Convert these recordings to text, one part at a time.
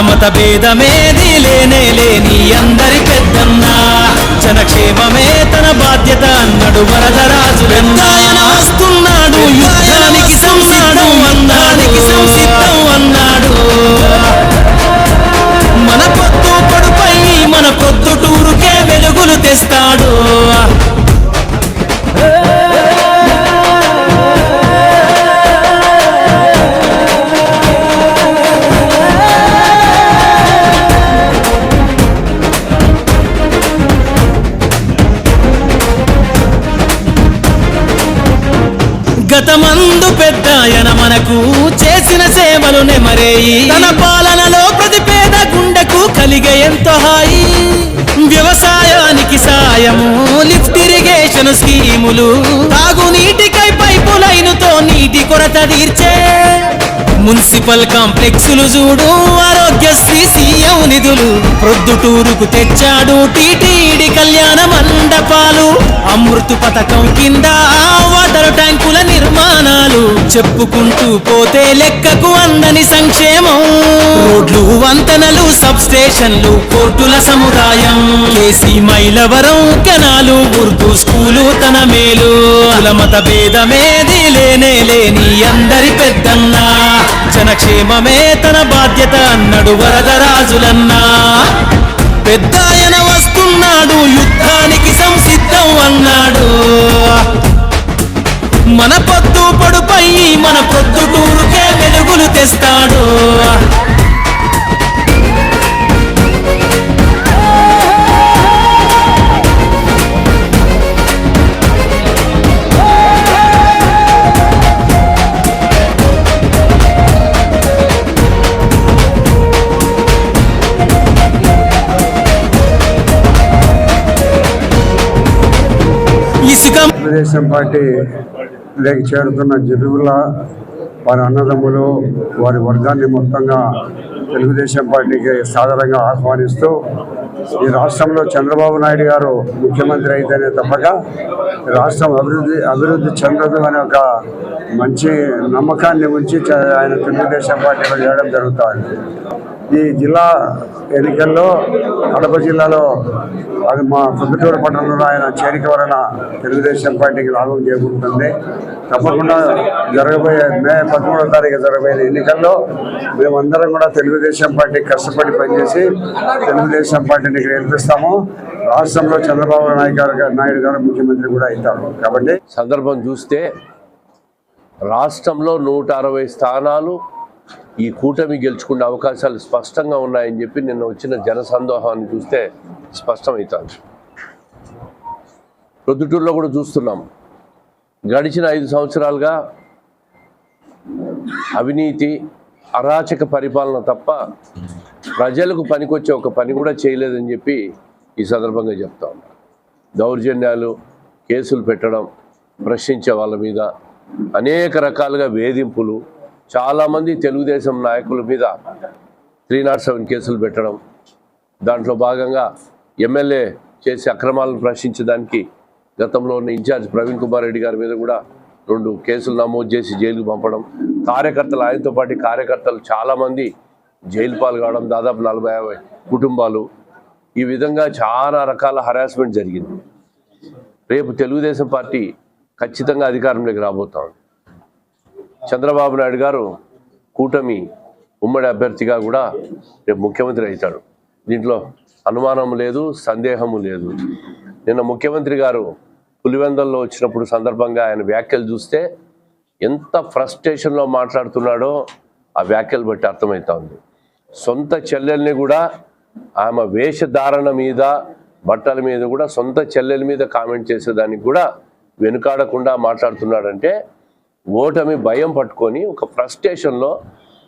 మత భేదమేది లేనే లేని అందరి పెద్దన్న. జనక్షేమమే తన బాధ్యత అన్నడు వరదరాజు ఆయన వస్తుంది మందు పెద్దాయన మనకు చేసిన సేవలు నెమరేయి. తన పాలనలో ప్రతి పేద గుండెకు కలిగే ఎంతో హాయి. వ్యవసాయానికి సాయము లిఫ్ట్ ఇరిగేషన్ స్కీములు తాగునీటికై పైపు లైనుతో నీటి కొరత తీర్చే మున్సిపల్ కాంప్లెక్సులు చూడు ఆరోగ్యశ్రీ సీఎం నిధులు ప్రొద్దుటూరుకు తెచ్చాడు టీటీడీ కళ్యాణ మండపాలు. అమృతు పథకం కింద వాటర్ ట్యాంకుల నిర్మాణాలు. చెప్పుకుంటూ పోతే లెక్కకు అందని సంక్షేమం. రోడ్లు వంతెనలు సబ్ స్టేషన్లు కోర్టుల సముదాయం. KC Mylavaram canal Urdu school తన మేలు. కుల మత భేదమేది లేనే లేని అందరి పెద్దన్నా. జనక్షేమమే తన బాధ్యత అన్నాడు వరదరాజులన్నా పెద్దాయన వస్తున్నాడు యుద్ధానికి సంసిద్ధం అన్నాడు. మన పొద్దు పొడుపై మన పొద్దుటూరుకే వెలుగులు తెస్తాడు. తెలుగుదేశం పార్టీ లేక చేరుతున్న జిల్లుల వారి అన్నదమ్ములు వారి వర్గాన్ని మొత్తంగా తెలుగుదేశం పార్టీకి సాధారణంగా ఆహ్వానిస్తూ ఈ రాష్ట్రంలో చంద్రబాబు నాయుడు గారు ముఖ్యమంత్రి అయితేనే తప్పక రాష్ట్రం అభివృద్ధి అభివృద్ధి చెందదు అనే ఒక మంచి నమ్మకాన్ని ఉంచి ఆయన తెలుగుదేశం పార్టీలో చేయడం జరుగుతుంది. ఈ జిల్లా ఎన్నికల్లో కడప జిల్లాలో అది మా పొద్దుటూరు పట్టణంలో ఆయన చేరిక వలన తెలుగుదేశం పార్టీకి లాభం చేకూరుతుంది. తప్పకుండా జరగబోయే మే పదమూడవ తారీఖు జరగబోయే ఎన్నికల్లో మేమందరం కూడా తెలుగుదేశం పార్టీ కష్టపడి పనిచేసి తెలుగుదేశం పార్టీని గెలిపిస్తాము. రాష్ట్రంలో చంద్రబాబు నాయుడు గారు నాయుడు గారు ముఖ్యమంత్రి కూడా అవుతారు. కాబట్టి సందర్భం చూస్తే రాష్ట్రంలో నూట అరవై స్థానాలు ఈ కూటమి గెలుచుకునే అవకాశాలు స్పష్టంగా ఉన్నాయని చెప్పి నిన్న వచ్చిన జన సందోహాన్ని చూస్తే స్పష్టమవుతుంది ప్రొద్దుటూరులో కూడా చూస్తున్నాం. గడిచిన ఐదు సంవత్సరాలుగా అవినీతి అరాచక పరిపాలన తప్ప ప్రజలకు పనికొచ్చే ఒక పని కూడా చేయలేదని చెప్పి ఈ సందర్భంగా చెప్తా దౌర్జన్యాలు కేసులు పెట్టడం ప్రశ్నించే వాళ్ళ మీద అనేక రకాలుగా వేధింపులు చాలామంది తెలుగుదేశం నాయకుల మీద త్రీ నాట్ సెవెన్ కేసులు పెట్టడం దాంట్లో భాగంగా ఎమ్మెల్యే చేసే అక్రమాలను ప్రశ్నించడానికి గతంలో ఉన్న ఇన్ఛార్జ్ ప్రవీణ్ కుమార్ రెడ్డి గారి మీద కూడా రెండు కేసులు నమోదు చేసి జైలుకు పంపడం కార్యకర్తలు ఆయనతో పాటు కార్యకర్తలు చాలామంది జైలు పాలు కావడం దాదాపు నలభై యాభై కుటుంబాలు. ఈ విధంగా చాలా రకాల హరాస్మెంట్ జరిగింది. రేపు తెలుగుదేశం పార్టీ ఖచ్చితంగా అధికారంలోకి రాబోతా ఉంది చంద్రబాబు నాయుడు గారు కూటమి ఉమ్మడి అభ్యర్థిగా కూడా రేపు ముఖ్యమంత్రి అవుతాడు. దీంట్లో అనుమానం లేదు సందేహము లేదు. నిన్న ముఖ్యమంత్రి గారు పులివెందల్లో వచ్చినప్పుడు సందర్భంగా ఆయన వ్యాఖ్యలు చూస్తే ఎంత ఫ్రస్ట్రేషన్లో మాట్లాడుతున్నాడో ఆ వ్యాఖ్యలు బట్టి అర్థమవుతా ఉంది సొంత చెల్లెల్ని కూడా ఆమె వేషధారణ మీద బట్టల మీద కూడా సొంత చెల్లెల మీద కామెంట్ చేసేదానికి కూడా వెనుకాడకుండా మాట్లాడుతున్నాడంటే ఓటమి భయం పట్టుకొని ఒక ఫ్రస్ట్రేషన్లో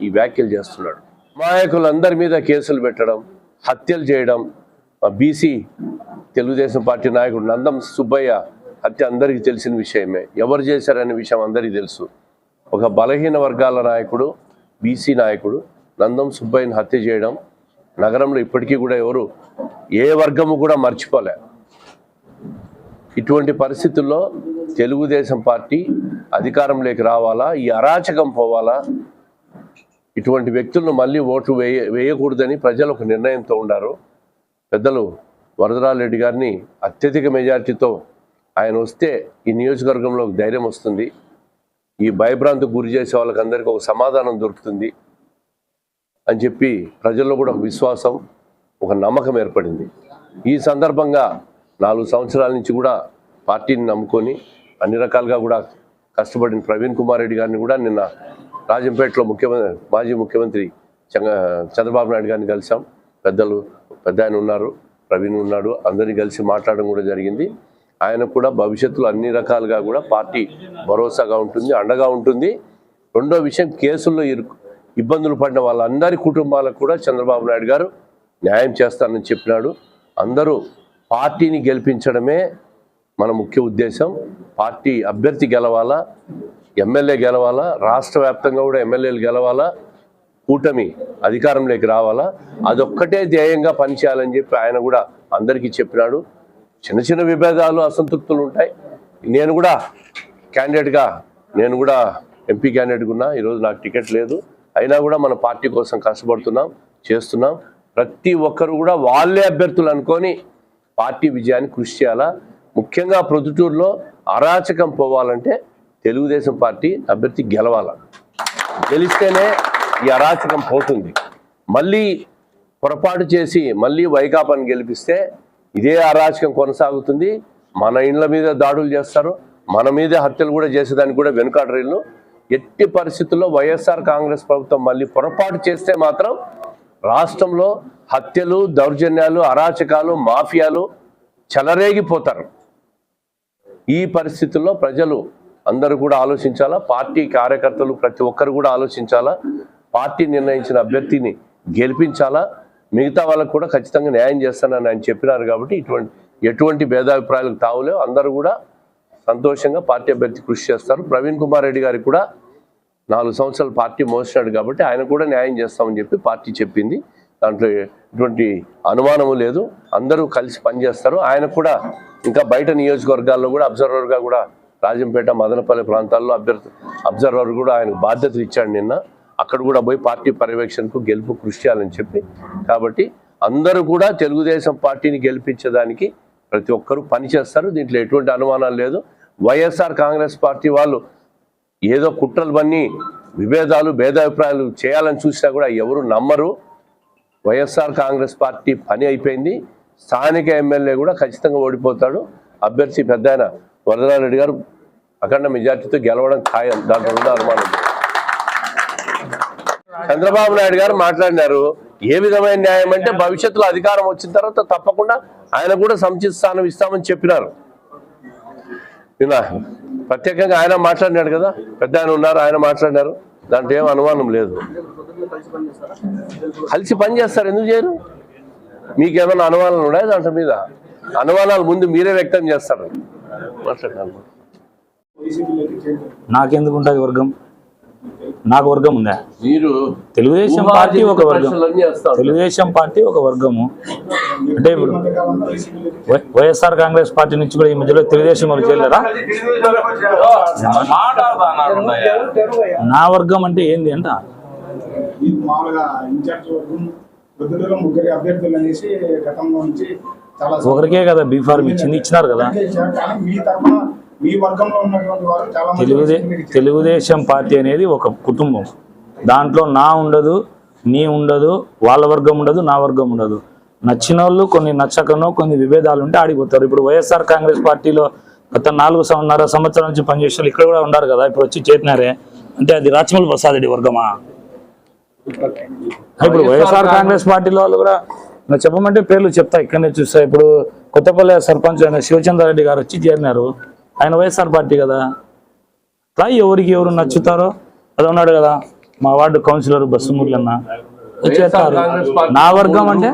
ఈ వ్యాఖ్యలు చేస్తున్నాడు. అమాయకులందరి మీద కేసులు పెట్టడం హత్యలు చేయడం బీసీ తెలుగుదేశం పార్టీ నాయకుడు నందం సుబ్బయ్య హత్య అందరికీ తెలిసిన విషయమే. ఎవరు చేశారనే విషయం అందరికీ తెలుసు. ఒక బలహీన వర్గాల నాయకుడు బీసీ నాయకుడు నందం సుబ్బయ్యని హత్య చేయడం నగరంలో ఇప్పటికీ కూడా ఎవరు ఏ వర్గము కూడా మర్చిపోలే. ఇటువంటి పరిస్థితుల్లో తెలుగుదేశం పార్టీ అధికారంలోకి రావాలా? ఈ అరాచకం పోవాలా? ఇటువంటి వ్యక్తులను మళ్ళీ ఓట్లు వేయ వేయకూడదని ప్రజలు ఒక నిర్ణయంతో ఉన్నారు. పెద్దలు వరదరారెడ్డి గారిని అత్యధిక మెజార్టీతో ఆయన వస్తే ఈ నియోజకవర్గంలో ఒక ధైర్యం వస్తుంది. ఈ భయభ్రాంతికి గురి చేసే వాళ్ళకందరికీ ఒక సమాధానం దొరుకుతుంది అని చెప్పి ప్రజల్లో కూడా ఒక విశ్వాసం ఒక నమ్మకం ఏర్పడింది. ఈ సందర్భంగా నాలుగు సంవత్సరాల నుంచి కూడా పార్టీని నమ్ముకొని అన్ని రకాలుగా కూడా కష్టపడిన ప్రవీణ్ కుమార్ రెడ్డి గారిని కూడా నిన్న రాజంపేటలో ముఖ్యమంత్రి మాజీ ముఖ్యమంత్రి చంద్రబాబు నాయుడు గారిని కలిసాం పెద్దలు పెద్ద ఆయన ఉన్నారు ప్రవీణ్ ఉన్నాడు అందరినీ కలిసి మాట్లాడడం కూడా జరిగింది. ఆయన కూడా భవిష్యత్తులో అన్ని రకాలుగా కూడా పార్టీ భరోసాగా ఉంటుంది అండగా ఉంటుంది. రెండో విషయం కేసుల్లో ఇరుకు ఇబ్బందులు పడిన వాళ్ళందరి కుటుంబాలకు కూడా చంద్రబాబు నాయుడు గారు న్యాయం చేస్తానని చెప్పినాడు. అందరూ పార్టీని గెలిపించడమే మన ముఖ్య ఉద్దేశం. పార్టీ అభ్యర్థి గెలవాలా ఎమ్మెల్యే గెలవాలా రాష్ట్ర వ్యాప్తంగా కూడా ఎమ్మెల్యేలు గెలవాలా కూటమి అధికారంలోకి రావాలా అదొక్కటే ధ్యేయంగా పనిచేయాలని చెప్పి ఆయన కూడా అందరికీ చెప్పినాడు. చిన్న చిన్న విభేదాలు అసంతృప్తులు ఉంటాయి. నేను కూడా క్యాండిడేట్గా నేను కూడా ఎంపీ క్యాండిడేట్గా ఉన్నా ఈరోజు నాకు టికెట్ లేదు. అయినా కూడా మన పార్టీ కోసం కష్టపడుతున్నాం చేస్తున్నాం. ప్రతి ఒక్కరు కూడా వాళ్ళే అభ్యర్థులు అనుకొని పార్టీ విజయాన్ని కృషి చేయాలా? ముఖ్యంగా ప్రొద్దుటూరులో అరాచకం పోవాలంటే తెలుగుదేశం పార్టీ అభ్యర్థి గెలవాల? గెలిస్తేనే ఈ అరాచకం పోతుంది. మళ్ళీ పొరపాటు చేసి మళ్ళీ వైకాపాని గెలిపిస్తే ఇదే అరాచకం కొనసాగుతుంది. మన ఇండ్ల మీద దాడులు చేస్తారు. మన మీద హత్యలు కూడా చేసేదానికి కూడా వెనుకాడరీళ్ళు ఎట్టి పరిస్థితుల్లో వైఎస్ఆర్ కాంగ్రెస్ ప్రభుత్వం మళ్ళీ పొరపాటు చేస్తే మాత్రం రాష్ట్రంలో హత్యలు దౌర్జన్యాలు అరాచకాలు మాఫియాలు చెలరేగిపోతారు. ఈ పరిస్థితుల్లో ప్రజలు అందరూ కూడా ఆలోచించాలా? పార్టీ కార్యకర్తలు ప్రతి ఒక్కరు కూడా ఆలోచించాలా? పార్టీ నిర్ణయించిన అభ్యర్థిని గెలిపించాలా? మిగతా వాళ్ళకు కూడా ఖచ్చితంగా న్యాయం చేస్తానని ఆయన చెప్పినారు కాబట్టి ఇటువంటి ఎటువంటి భేదాభిప్రాయాలకు తావులేవు. అందరూ కూడా సంతోషంగా పార్టీ అభ్యర్థి కృషి చేస్తారు. ప్రవీణ్ కుమార్ రెడ్డి గారికి కూడా నాలుగు సంవత్సరాలు పార్టీ మోసాడు కాబట్టి ఆయన కూడా న్యాయం చేస్తామని చెప్పి పార్టీ చెప్పింది. దాంట్లో ఎటువంటి అనుమానము లేదు. అందరూ కలిసి పనిచేస్తారు. ఆయన కూడా ఇంకా బయట నియోజకవర్గాల్లో కూడా అబ్జర్వర్గా కూడా రాజంపేట మదనపల్లి ప్రాంతాల్లో అభ్యర్థి అబ్జర్వర్ కూడా ఆయనకు బాధ్యతలు ఇచ్చాడు నిన్న. అక్కడ కూడా పోయి పార్టీ పర్యవేక్షణకు గెలుపు కృషి చేయాలని చెప్పి. కాబట్టి అందరూ కూడా తెలుగుదేశం పార్టీని గెలిపించడానికి ప్రతి ఒక్కరూ పనిచేస్తారు. దీంట్లో ఎటువంటి అనుమానాలు లేదు. వైఎస్ఆర్ కాంగ్రెస్ పార్టీ వాళ్ళు ఏదో కుట్రలు బన్ని విభేదాలు భేదాభిప్రాయాలు చేయాలని చూసినా కూడా ఎవరు నమ్మరు. వైఎస్ఆర్ కాంగ్రెస్ పార్టీ పని అయిపోయింది. స్థానిక ఎమ్మెల్యే కూడా ఖచ్చితంగా ఓడిపోతాడు. అభ్యర్థి పెద్ద ఆయన వరదరారెడ్డి గారు అఖండ మెజార్టీతో గెలవడం ఖాయం. దాంట్లో ఉన్న అనుమానం. చంద్రబాబు నాయుడు గారు మాట్లాడినారు ఏ విధమైన న్యాయం అంటే భవిష్యత్తులో అధికారం వచ్చిన తర్వాత తప్పకుండా ఆయన కూడా సముచిత స్థానం ఇస్తామని చెప్పినారు. నిన్న ప్రత్యేకంగా ఆయన మాట్లాడినాడు కదా. పెద్ద ఆయన ఉన్నారు ఆయన మాట్లాడినారు. దాంట్లో ఏం అనుమానం లేదు. కలిసి పని చేస్తారు ఎందుకు చేయరు? మీకేమైనా అనుమానాలు ఉన్నాయా దాంట్లో మీద? అనుమానాలు ముందు మీరే వ్యక్తం చేస్తారు. మాట్లాడాలి నాకెందుకు ఉంటుంది వర్గం? నాకు వర్గం ఉందా? మీరు తెలుగుదేశం పార్టీ ఒక వర్గం. తెలుగుదేశం పార్టీ ఒక వర్గము. అంటే ఇప్పుడు వై- వైఎస్ఆర్ కాంగ్రెస్ పార్టీ నుంచి కూడా ఈ మధ్యలో తెలుగుదేశం వాళ్ళు చేయలేరా నా వర్గం అంటే ఏంది అంట? ఈ మామూలుగా ఇన్ఛార్జ్ వర్గం వృద్ధులలో ముగ్గురి అభ్యర్థులు అనేసి గతంలో నుంచి చాలా ఒకరికే కదా బీఫార్మ్ ఇచ్చింది ఇచ్చినారు కదా మీ తరఫున మీ వర్గంలో ఉన్నటువంటి వారు చాలా మంది తెలుగుదే మీకు ఇచ్చారు. తెలుగుదేశం పార్టీ అనేది ఒక కుటుంబం. దాంట్లో నా ఉండదు నీ ఉండదు వాళ్ళ వర్గం ఉండదు నా వర్గం ఉండదు. నచ్చిన వాళ్ళు కొన్ని నచ్చకనో కొన్ని విభేదాలు ఉంటే ఆడిపోతారు. ఇప్పుడు వైఎస్ఆర్ కాంగ్రెస్ పార్టీలో గత నాలుగు సంవత్సరాల సంవత్సరాల నుంచి పనిచేసే వాళ్ళు ఇక్కడ కూడా ఉన్నారు కదా. ఇప్పుడు వచ్చి చేరినారే అంటే అది రాచమల్ ప్రసాద్ రెడ్డి వర్గమా? ఇప్పుడు వైఎస్ఆర్ కాంగ్రెస్ పార్టీలో వాళ్ళు కూడా చెప్పమంటే పేర్లు చెప్తా. ఇక్కడనే చూస్తా. ఇప్పుడు కొత్తపల్లి సర్పంచ్ అయిన శివచంద్రారెడ్డి గారు వచ్చి చేరినారు. ఆయన వైఎస్ఆర్ పార్టీ కదా. అట్లా ఎవరికి ఎవరు నచ్చుతారో? అది ఉన్నాడు కదా మా వార్డు కౌన్సిలర్ బస్సుమూర్లు అన్న. నా వర్గం అంటే?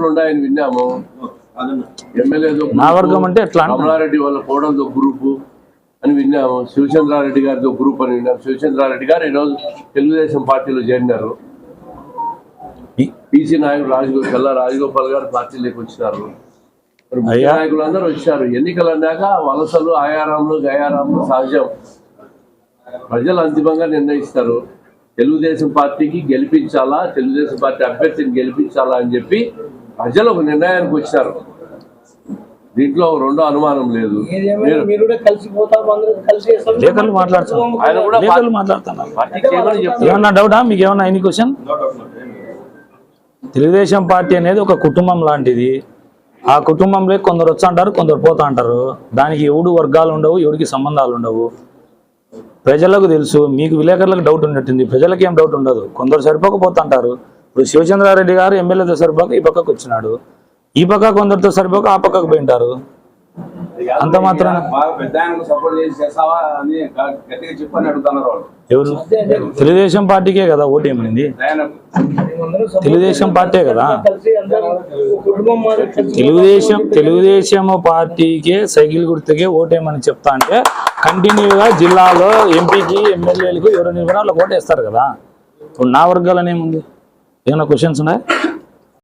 నా వర్గం అంటే ఎట్లా కమలారెడ్డి వాళ్ళ కోడలతో గ్రూపు అని విన్నాము. శివచంద్రారెడ్డి గారితో గ్రూప్ అని విన్నాము. శివచంద్రారెడ్డి గారు ఈరోజు తెలుగుదేశం పార్టీలో చేరినారు. పీసీ నాయకుడు రాజగో తెల్ల రాజగోపాల్ గారు పార్టీలోకి వచ్చినారు. నాయకులందరూ వచ్చారు. ఎన్నికలు అన్నాక వలసలు ఆయారాములు గయారాములు సహజం. ప్రజలు అంతిమంగా నిర్ణయిస్తారు. తెలుగుదేశం పార్టీకి గెలిపించాలా తెలుగుదేశం పార్టీ అభ్యర్థిని గెలిపించాలా అని చెప్పి ప్రజలు ఒక నిర్ణయానికి వచ్చారు. దీంట్లో రెండో అనుమానం లేదు. లేఖలు మాట్లాడుతున్నారు మీకు ఏమన్నా ఎనీ క్వశ్చన్ తెలుగుదేశం పార్టీ అనేది ఒక కుటుంబం లాంటిది. ఆ కుటుంబంలో కొందరు వచ్చంటారు కొందరు పోతా అంటారు దానికి ఎవడు వర్గాలు ఉండవు ఎవడికి సంబంధాలు ఉండవు. ప్రజలకు తెలుసు మీకు విలేకరులకు డౌట్ ఉన్నట్టుంది. ప్రజలకు ఏం డౌట్ ఉండదు. కొందరు సరిపోకపోతుంటారు ఇప్పుడు శివచంద్రారెడ్డి గారు ఎమ్మెల్యేతో సరిపోక ఈ పక్కకు వచ్చినాడు. ఈ పక్క కొందరితో సరిపోక ఆ పక్కకు పోయింటారు. అంత వాళ్ళు. ఎవరు? తెలుగుదేశం పార్టీకే కదా ఓటు ఏమైంది? తెలుగుదేశం పార్టీ కదా? తెలుగుదేశం తెలుగుదేశం పార్టీకే సైకిల్ గుర్తుకే ఓటేమని చెప్తా అంటే కంటిన్యూగా జిల్లాలో ఎంపీకి ఎమ్మెల్యేలకు ఎవరు నిలబడినా వాళ్ళకి ఓటేస్తారు కదా? ఇప్పుడు నా వర్గాలనేముంది? ఏమైనా క్వశ్చన్స్ ఉన్నాయా?